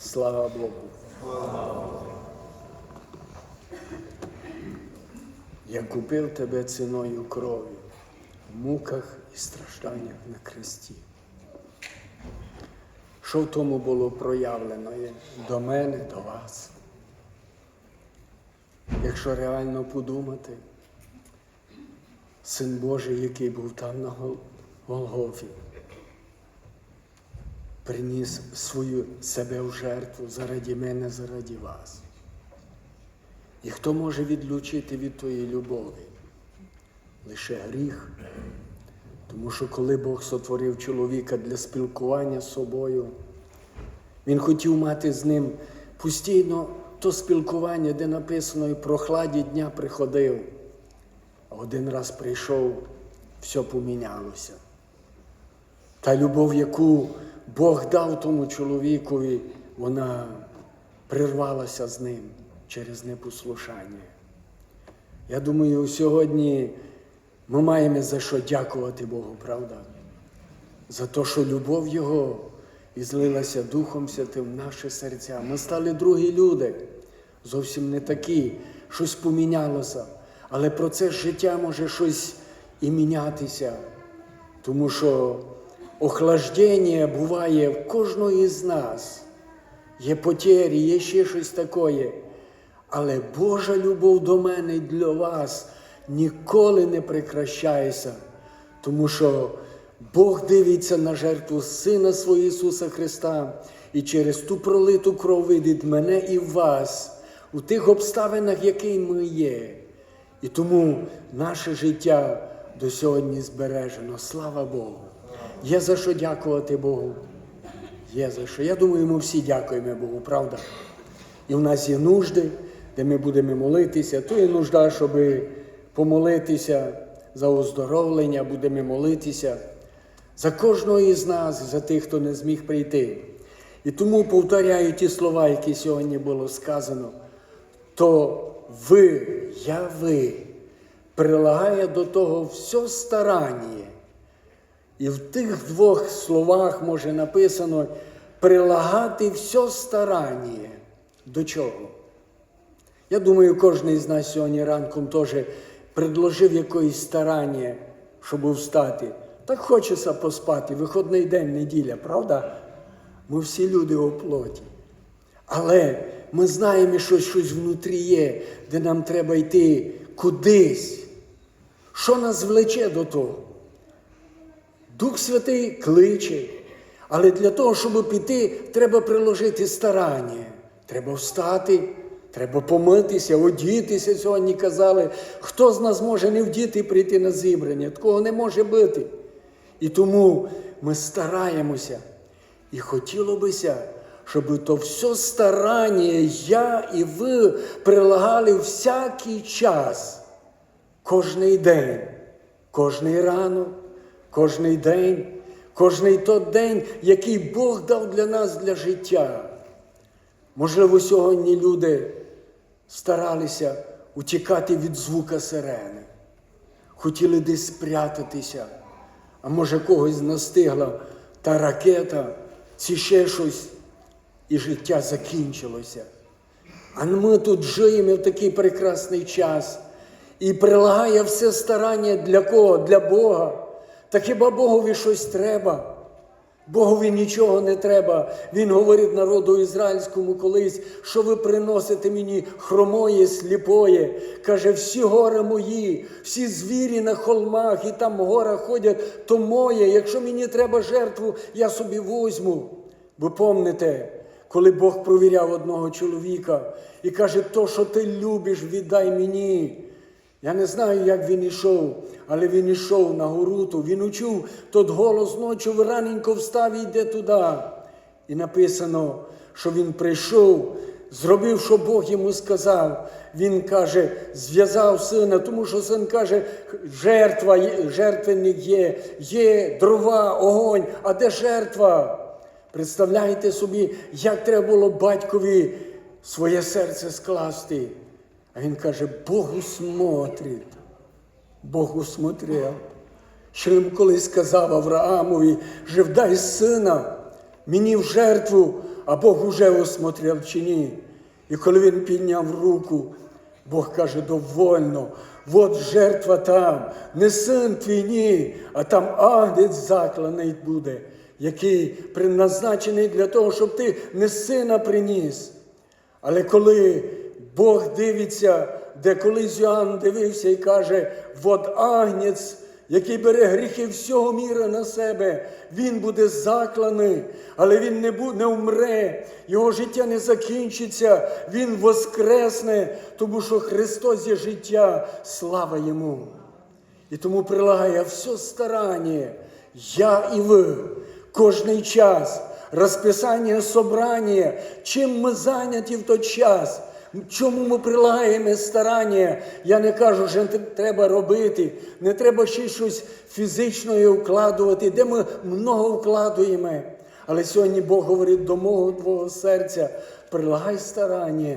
Слава Богу. Я купив тебе ціною крові в муках і стражданнях на кресті. Що в тому було проявлено до мене, до вас? Якщо реально подумати, Син Божий, який був там на Гол- Голгофі, приніс свою себе в жертву заради мене, заради вас. І хто може відлучити від тої любові? Лише гріх. Тому що коли Бог сотворив чоловіка для спілкування з собою, він хотів мати з ним постійно то спілкування, де написано і про хладі дня приходив. А один раз прийшов, все помінялося. Та любов, яку Бог дав тому чоловікові, вона прирвалася з ним через непослушання. Я думаю, сьогодні ми маємо за що дякувати Богу, правда? За те, що любов Його і злилася Духом Святим в наші серця. Ми стали другі люди, зовсім не такі, щось помінялося. Але процес життя може щось і мінятися, тому що охлаждення буває в кожного із нас. Є потері, є ще щось таке. Але Божа любов до мене і для вас ніколи не прекращається, тому що Бог дивиться на жертву Сина свого Ісуса Христа і через ту пролиту кров видить мене і вас у тих обставинах, які ми є. І тому наше життя до сьогодні збережено. Слава Богу! Є за що дякувати Богу. Є за що. Я думаю, ми всі дякуємо Богу, правда? І в нас є нужди, де ми будемо молитися. То є нужда, щоб помолитися за оздоровлення, будемо молитися за кожного із нас, за тих, хто не зміг прийти. І тому повторяю ті слова, які сьогодні було сказано, то ви, я ви, прилагає до того все старання. І в тих двох словах може написано прилагати все старання. До чого? Я думаю, кожен із нас сьогодні ранком теж предложив якоїсь старання, щоб встати. Так хочеться поспати, виходний день, неділя, правда? Ми всі люди у плоті. Але ми знаємо, що щось внутрі є, де нам треба йти кудись. Що нас влече до того? Дух Святий кличе. Але для того, щоб піти, треба приложити старання. Треба встати, треба помитися, одітися. Сьогодні казали, хто з нас може не вдіти прийти на зібрання. Такого не може бути. І тому ми стараємося. І хотіло бися, щоб то все старання я і ви прилагали всякий час, кожний день, кожний ранок, кожний день, кожний той день, який Бог дав для нас для життя. Можливо, сьогодні люди старалися утікати від звука сирени, хотіли десь спрятатися, а може когось настигла та ракета, чи ще щось, і життя закінчилося. А ми тут живемо в такий прекрасний час і прилагає все старання для кого? Для Бога. Та хіба Богові щось треба? Богові нічого не треба. Він говорить народу ізраїльському колись, що ви приносите мені хромоє, сліпоє. Каже, всі гори мої, всі звірі на холмах і там гора ходять, то моє. Якщо мені треба жертву, я собі возьму. Ви помните, коли Бог провіряв одного чоловіка і каже, то, що ти любиш, віддай мені. Я не знаю, як він ішов, але він ішов на горуту, він учув, тот голос ночі раненько встав і йде туди. І написано, що він прийшов, зробив, що Бог йому сказав. Він каже, зв'язав сина, тому що син каже, жертва, жертвенник є, є дрова, огонь, а де жертва? Представляєте собі, як треба було батькові своє серце скласти. Він каже, Бог усмотрить. Бог усмотрел. Що їм колись сказав Авраамові, же вдай сина мені в жертву, а Бог уже осмотрел чи ні. І коли він підняв руку, Бог каже, довольно, от жертва там, не син твій ні, а там агнець закланий буде, який предназначений для того, щоб ти не сина приніс. Але коли Бог дивиться, де колись Йоанн дивився і каже, от агнець, який бере гріхи всього міра на себе, він буде закланий, але він не, бу- не вмре, його життя не закінчиться, він воскресне, тому що Христос є життя, слава йому. І тому прилагає все старання, я і ви, кожний час, розписання собрання, чим ми зайняті в той час. Чому ми прилагаємо старання? Я не кажу, що треба робити, не треба ще щось фізичне вкладувати, де ми много вкладуємо. Але сьогодні Бог говорить до мого твого серця, прилагай старання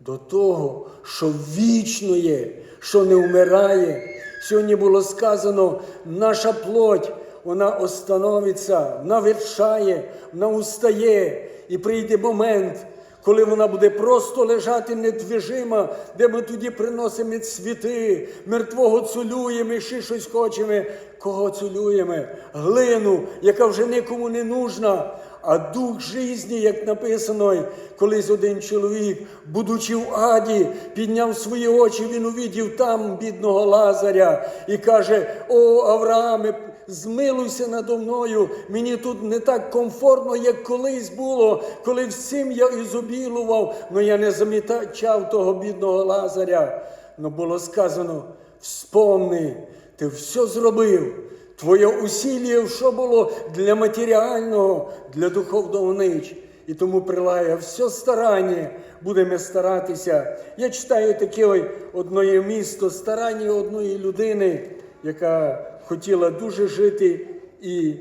до того, що вічно є, що не вмирає. Сьогодні було сказано, наша плоть, вона остановиться, вона вершає, вона устає. І прийде момент, коли вона буде просто лежати недвіжима, де ми тоді приносимо цвіти, мертвого цілюємо, і ще щось хочемо. Кого цілюємо? Глину, яка вже нікому не нужна. А дух житті, як написано, колись один чоловік, будучи в аді, підняв свої очі, він увидів там бідного Лазаря і каже: О, Аврааме, змилуйся надо мною, мені тут не так комфортно, як колись було, коли всім я ізобілував, але я не замітачав того бідного Лазаря. Но було сказано: вспомни, ти все зробив. Твоє усілля, що було для матеріального, для духовного нич. І тому прилає все старання, будемо старатися. Я читаю таке одне місто, старання одної людини, яка хотіла дуже жити, і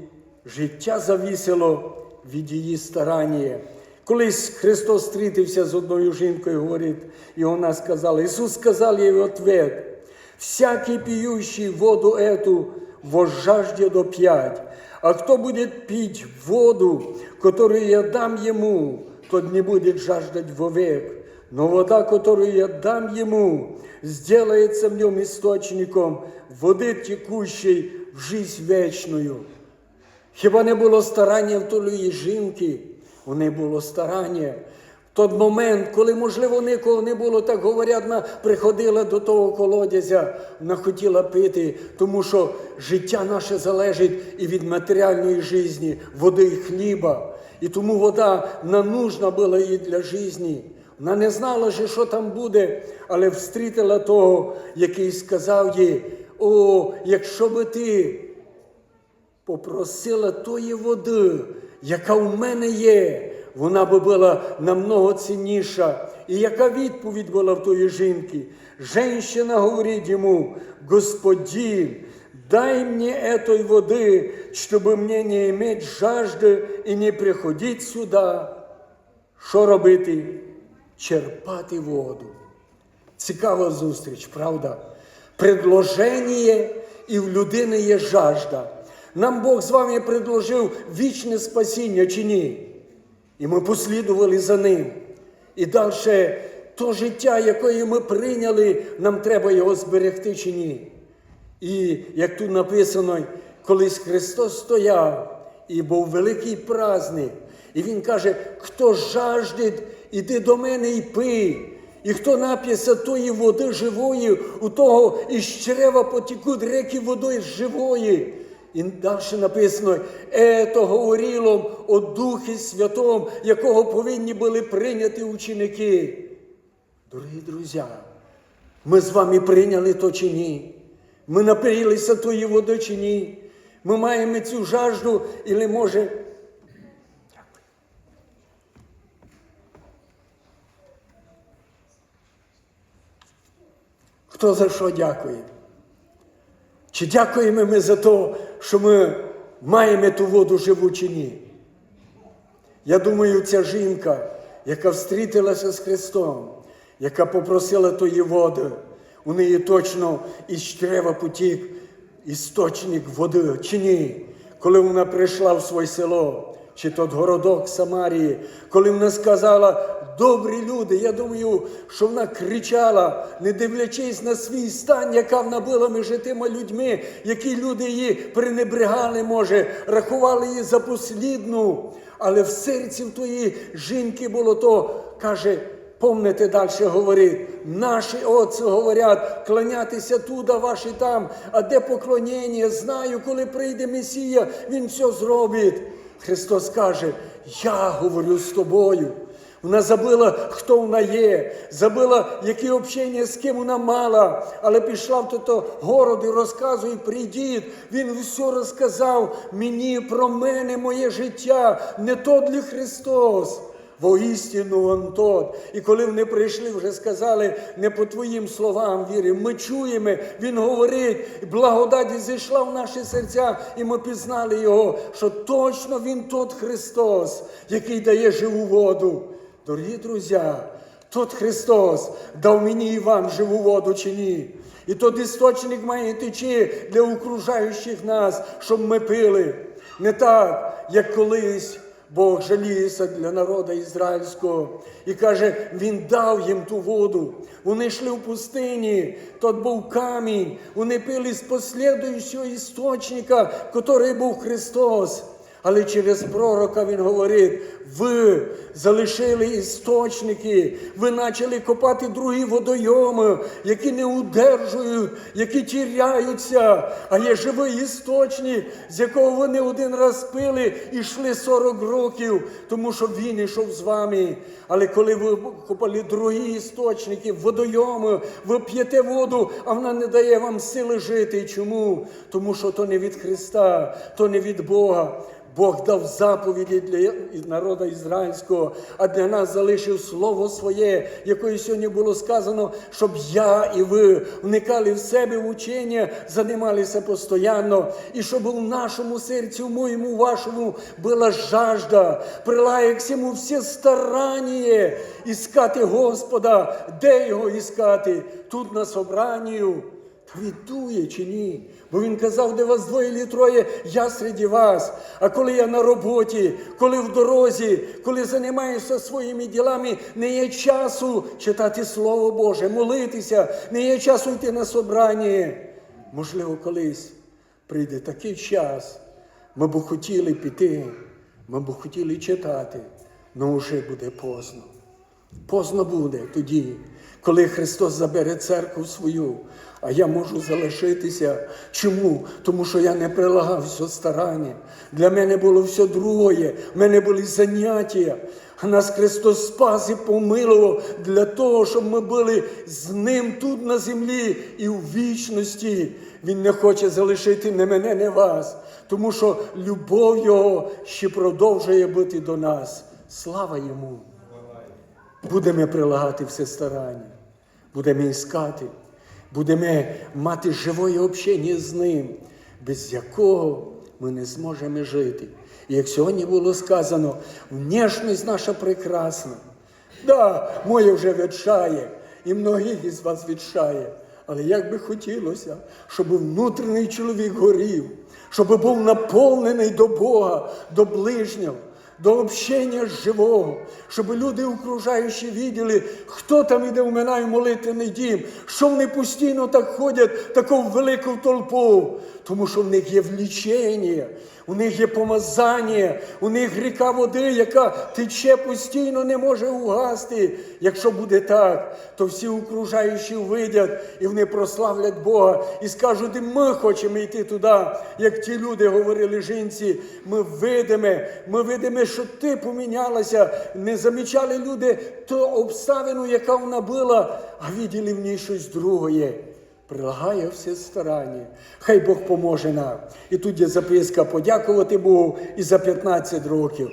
життя завісило від її старання. Колись Христос зустрітився з одною жінкою, говорить, і вона сказала, Ісус сказав їй ответ, всякий пьющий воду эту возжаждет опять, а кто будет пить воду, которую я дам ему, тот не будет жаждать вовек. Но вода, которую я дам ему, сделается в нем источником воды, текущей в жизнь вечную. Хіба не було старання в тої жінки? У неї було старання. В той момент, коли, можливо, нікого не було, так говорять, вона приходила до того колодязя, вона хотіла пити, тому що життя наше залежить і від матеріальної житті, води і хліба. І тому вода нам нужна була їй для житті. Вона не знала, що там буде, але встрітила того, який сказав їй: О, якщо би ти попросила тої води, яка в мене є, вона би була намного цінніша. І яка відповідь була в тої жінки? Женщина говорить йому, Господин, дай мені этой води, щоб мені не иметь жажди і не приходити сюди. Що робити? Черпати воду. Цікава зустріч, правда? Предложення і в людини є жажда. Нам Бог з вами предложив вічне спасіння чи ні? І ми послідували за ним. І далі то життя, яке ми прийняли, нам треба його зберегти чи ні. І як тут написано, колись Христос стояв, і був великий праздник, і Він каже, хто жаждет, іди до мене і пий. І хто нап'ється тої води живої, у того із чрева потікуть реки водою живої. І далі написано, ето говорило о Духі Святому, якого повинні були прийняти ученики. Дорогі друзі, ми з вами прийняли то чи ні? Ми напилися тої води чи ні? Ми маємо цю жажду, і може. Хто за що дякує? Чи дякуємо ми за те, що ми маємо ту воду живу чи ні? Я думаю, ця жінка, яка встрітилася з Христом, яка попросила тої води, у неї точно із чрева потік істочник води чи ні? Коли вона прийшла в своє село, чи тот городок Самарії, коли вона сказала добрі люди. Я думаю, що вона кричала, не дивлячись на свій стан, яка вона була між тими людьми, які люди її пренебрегали, може, рахували її за послідну. Але в серці в тої жінки було то, каже, Помните далі говорить, наші отці говорять, клонятися туди, ваші там, а де поклонення, знаю, коли прийде Месія, Він все зробить. Христос каже, я говорю з тобою. Вона забила, хто вона є, забила, які общення з ким вона мала, але пішла в то город і розказує, прийдіть. Він все розказав мені про мене, моє життя, не то для Христос. Воістину он тот. І коли вони прийшли, вже сказали, не по твоїм словам віримо. Ми чуємо, Він говорить, благодать зійшла в наші серця, і ми пізнали Його, що точно Він тот Христос, який дає живу воду. Дорогі друзі, тот Христос дав мені і вам живу воду чи ні. І тот істочник має течі для окружаючих нас, щоб ми пили. Не так, як колись. Бог жаліється для народу ізраїльського і каже, Він дав їм ту воду. Вони йшли в пустині, тот був камінь. Вони пили з послідуючого істочника, який був Христос. Але через пророка він говорить: ви залишили істочники, ви почали копати другі водойоми, які не удержують, які тіряються. А є живий істочник, з якого ви не один раз пили і йшли 40 років, тому що він йшов з вами. Але коли ви копали другі істочники, водойоми, ви п'єте воду, а вона не дає вам сили жити. Чому? Тому що то не від Христа, то не від Бога. Бог дав заповіді для народу ізраїльського, а для нас залишив слово своє, якої сьогодні було сказано, щоб я і ви вникали в себе в учення, займалися постійно, і щоб у нашому серці, в моєму, вашому була жажда, прилає всьому все старання іскати Господа, де його іскати? Тут на собранню. Та віддує чи ні? Бо він казав, де вас двоє чи троє, я серед вас. А коли я на роботі, коли в дорозі, коли займаюся своїми ділами, не є часу читати Слово Боже, молитися, не є часу йти на собрання. Можливо, колись прийде такий час, ми б хотіли піти, ми б хотіли читати, але вже буде поздно. Поздно буде тоді, коли Христос забере церкву свою, а я можу залишитися. Чому? Тому що я не прилагав все старання. Для мене було все друге, в мене були заняття. А нас Христос спас і помилував для того, щоб ми були з Ним тут на землі і у вічності. Він не хоче залишити не мене, не вас, тому що любов Його ще продовжує бути до нас. Слава йому! Будемо прилагати все старання, будемо іскати, будемо мати живе общення з ним, без якого ми не зможемо жити. І як сьогодні було сказано, внешність наша прекрасна. Да, моє вже відшає, і многих із вас відшає. Але як би хотілося, щоб внутрішній чоловік горів, щоб був наповнений до Бога, до ближнього до общення живого, щоб люди, окружаючі, виділи, хто там іде в мене в молитвений дім, що вони постійно так ходять, таку велику толпу, тому що в них є влічення, у них є помазання, у них ріка води, яка тече постійно, не може угасти. Якщо буде так, то всі окружаючі вийдуть і вони прославлять Бога і скажуть, і ми хочемо йти туди, як ті люди говорили жінці. Ми видимо, ми видимо, що ти помінялася. Не замічали люди ту обставину, яка вона була, а виділи в ній щось друге. Прилагає все старання. Хай Бог поможе нам. І тут є записка подякувати Богу і за 15 років,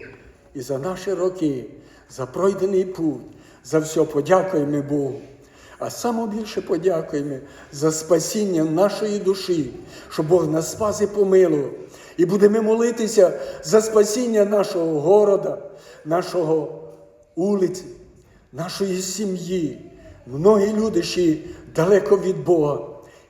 і за наші роки, за пройдений путь, за все подякуємо Богу. А саме більше подякуємо за спасіння нашої душі, щоб Бог нас спас і помилував. І будемо молитися за спасіння нашого города, нашого улиці, нашої сім'ї. Многі люди ще далеко від Бога.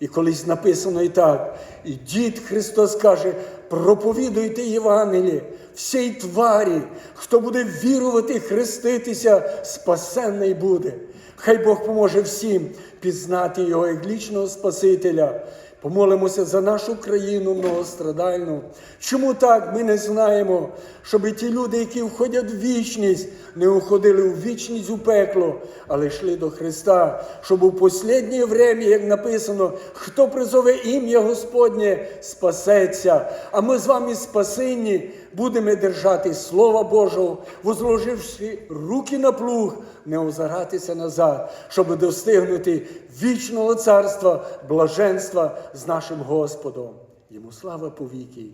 І колись написано і так, і дід Христос каже, проповідуйте Євангеліє, всій тварі, хто буде вірувати, хреститися, спасенний буде. Хай Бог поможе всім пізнати його як лічного Спасителя. Помолимося за нашу країну многострадальну. Чому так ми не знаємо, щоб ті люди, які входять в вічність, не уходили у вічність у пекло, але йшли до Христа, щоб у останнє время, як написано, хто призове ім'я Господнє, спасеться. А ми з вами спасенні будемо держати Слова Божого, возложивши руки на плуг, не озиратися назад, щоб достигнути вічного царства, блаженства з нашим Господом. Йому слава повіки.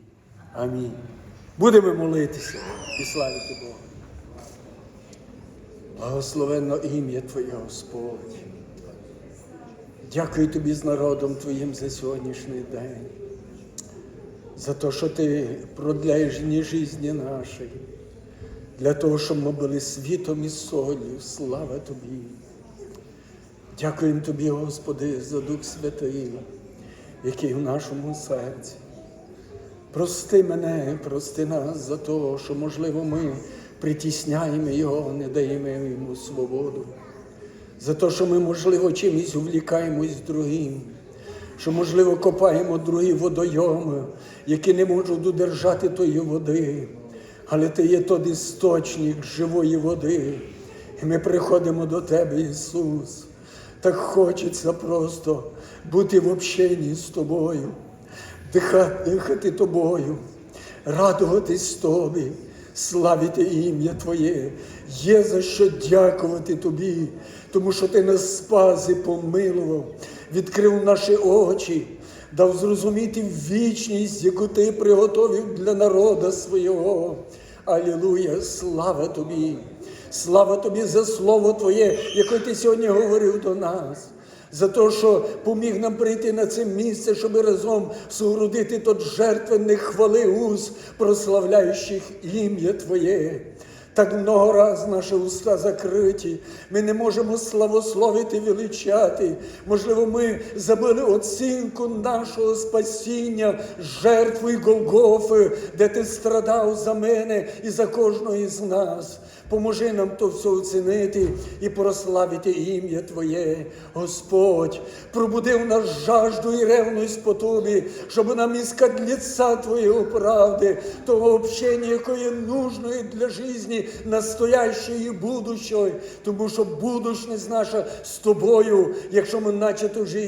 Амінь. Будемо молитися і славити Бога. Благословенно ім'я Твоє, Господь. Дякую тобі з народом Твоїм за сьогоднішній день, за те, що ти продляєш дні житті нашої, для того, щоб ми були світом і солью. Слава Тобі. Дякуємо Тобі, Господи, за Дух Святий, який в нашому серці. Прости мене, прости нас за те, що, можливо, ми притісняємо Його, не даємо йому свободу. За те, що ми, можливо, чимось увлікаємось другим, що, можливо, копаємо другі водойоми, які не можуть додержати тої води. Але ти є той істочник живої води. І ми приходимо до Тебе, Ісус. Так хочеться просто бути в общенні з тобою, дихати, дихати тобою, радуватись тобі, славити ім'я Твоє. Є за що дякувати Тобі, тому що Ти нас спас і помилував, відкрив наші очі, дав зрозуміти вічність, яку Ти приготовив для народа свого. Алілуя, слава Тобі! Слава Тобі за Слово Твоє, яке Ти сьогодні говорив до нас, за те, що поміг нам прийти на це місце, щоб разом согрудити тот жертвенний хвали уз, прославляючих ім'я Твоє. Так много раз наші уста закриті, ми не можемо славословити, величати. Можливо, ми забили оцінку нашого спасіння, жертви Голгофи, де ти страдав за мене і за кожного із нас. Поможи нам то все оцінити і прославити ім'я Твоє, Господь, пробуди в нас жажду і ревність по Тобі, щоб нам іскати лица Твоєго правди, того общення, якое нужно для житті настоящої і будущої, тому що будущність наша з тобою, якщо ми начату життя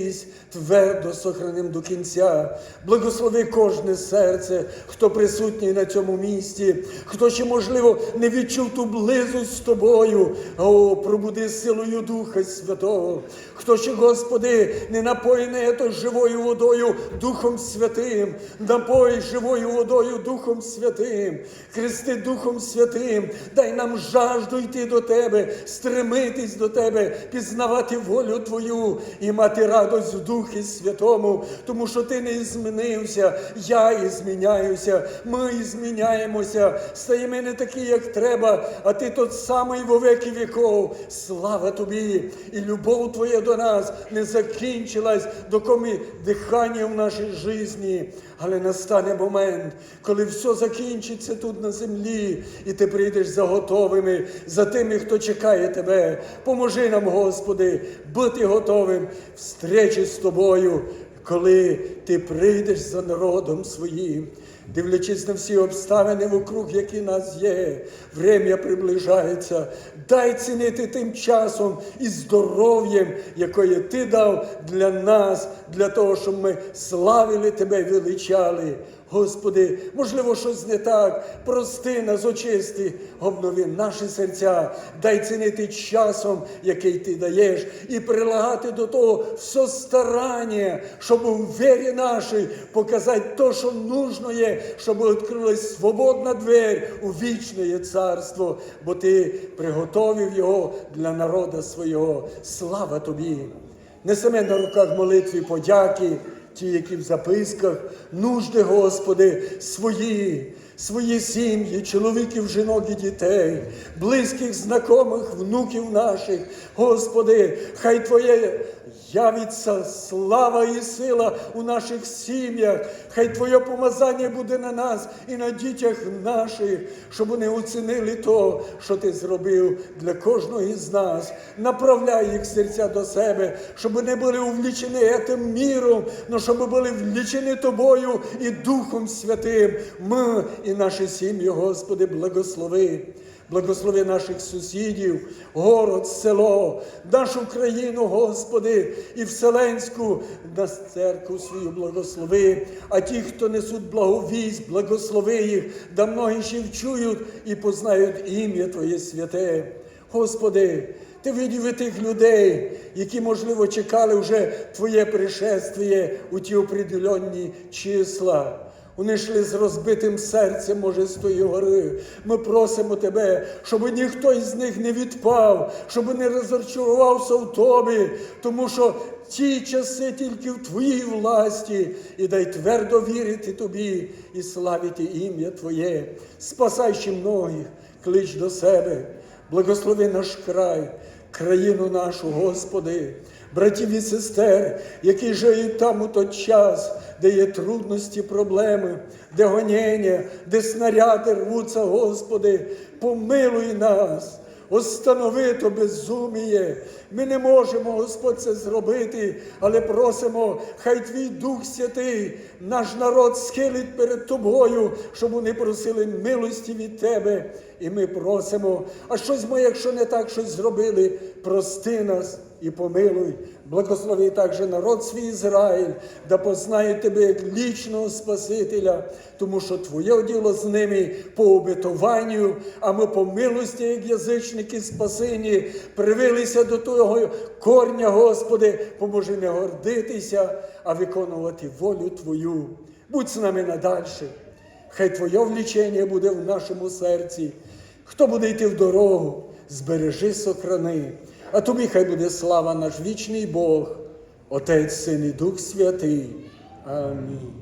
твердо сохранимо до кінця. Благослови кожне серце, хто присутній на цьому місці, хто ще, можливо, не відчув ту близость з тобою. О, пробуди силою Духа Святого. Хто ще, Господи, не напоєний то живою водою Духом Святим, напой живою водою Духом Святим, хрести Духом Святим, дай нам жажду йти до Тебе, стремитись до Тебе, пізнавати волю Твою і мати радость в Духі Святому, тому що Ти не змінився, я і зміняюся, ми зміняємося, стаємо не такі, як треба, а Ти тот самий во веки віков. Слава Тобі! І любов Твоя до нас не закінчилась, доколи дихання в нашій житті. Але настане момент, коли все закінчиться тут на землі, і ти прийдеш за готовими, за тими, хто чекає тебе. Поможи нам, Господи, бути готовим встречі з тобою, коли ти прийдеш за народом своїм. Дивлячись на всі обставини вокруг, які нас є, врем'я приближається. Дай цінити тим часом і здоров'ям, якое ти дав для нас, для того, щоб ми славили тебе, величали. Господи, можливо, щось не так. Прости нас, очисти, обнови наші серця, дай цінити часом, який ти даєш, і прилагати до того все старання, щоб у вірі нашій показати те, що нужно є, щоб відкрилась свободна двері у вічне царство, бо ти приготовив його для народа свого. Слава тобі! Несеме на руках молитві подяки ті, які в записках, нужди, Господи, свої, свої сім'ї, чоловіків, жінок і дітей, близьких, знайомих, внуків наших. Господи, хай Твоє явиться слава і сила у наших сім'ях. Хай Твоє помазання буде на нас і на дітях наших, щоб вони оцінили то, що Ти зробив для кожного із нас. Направляй їх серця до себе, щоб не були увлічені цим міром, але щоб були влічені Тобою і Духом Святим. Ми і наші сім'ї, Господи, благослови. Благослови наших сусідів, город, село, нашу країну, Господи, і Вселенську, нас церкву свою благослови. А ті, хто несуть благовість, благослови їх, да многі ще вчують і познають ім'я Твоє святе. Господи, ти видів тих людей, які, можливо, чекали вже Твоє пришествіє у ті определенні числа. Вони йшли з розбитим серцем, може, з тої гори. Ми просимо тебе, щоб ніхто із них не відпав, щоб не розочарувався в тобі, тому що ті часи тільки в твоїй власті, і дай твердо вірити тобі і славити ім'я Твоє. Спасай многих, клич до себе, благослови наш край, країну нашу, Господи братів і сестер, які жиють там у той час, де є трудності, проблеми, де гоніння, де снаряди рвуться, Господи, помилуй нас. Останови то безуміє. Ми не можемо, Господь, це зробити, але просимо, хай Твій Дух Святий, наш народ схилить перед Тобою, щоб вони просили милості від Тебе. І ми просимо, а щось ми, якщо не так щось зробили, прости нас і помилуй. Благослови також народ свій Ізраїль, да познає тебе як лічного Спасителя, тому що Твоє діло з ними по обетуванню, а ми по милості, як язичники спасені, привилися до того корня, Господи, поможи не гордитися, а виконувати волю Твою. Будь з нами надальше. Хай Твоє влічення буде в нашому серці. Хто буде йти в дорогу, збережи сохрани. А тобі хай буде слава наш вічний Бог, Отець, Син і Дух Святий. Амінь.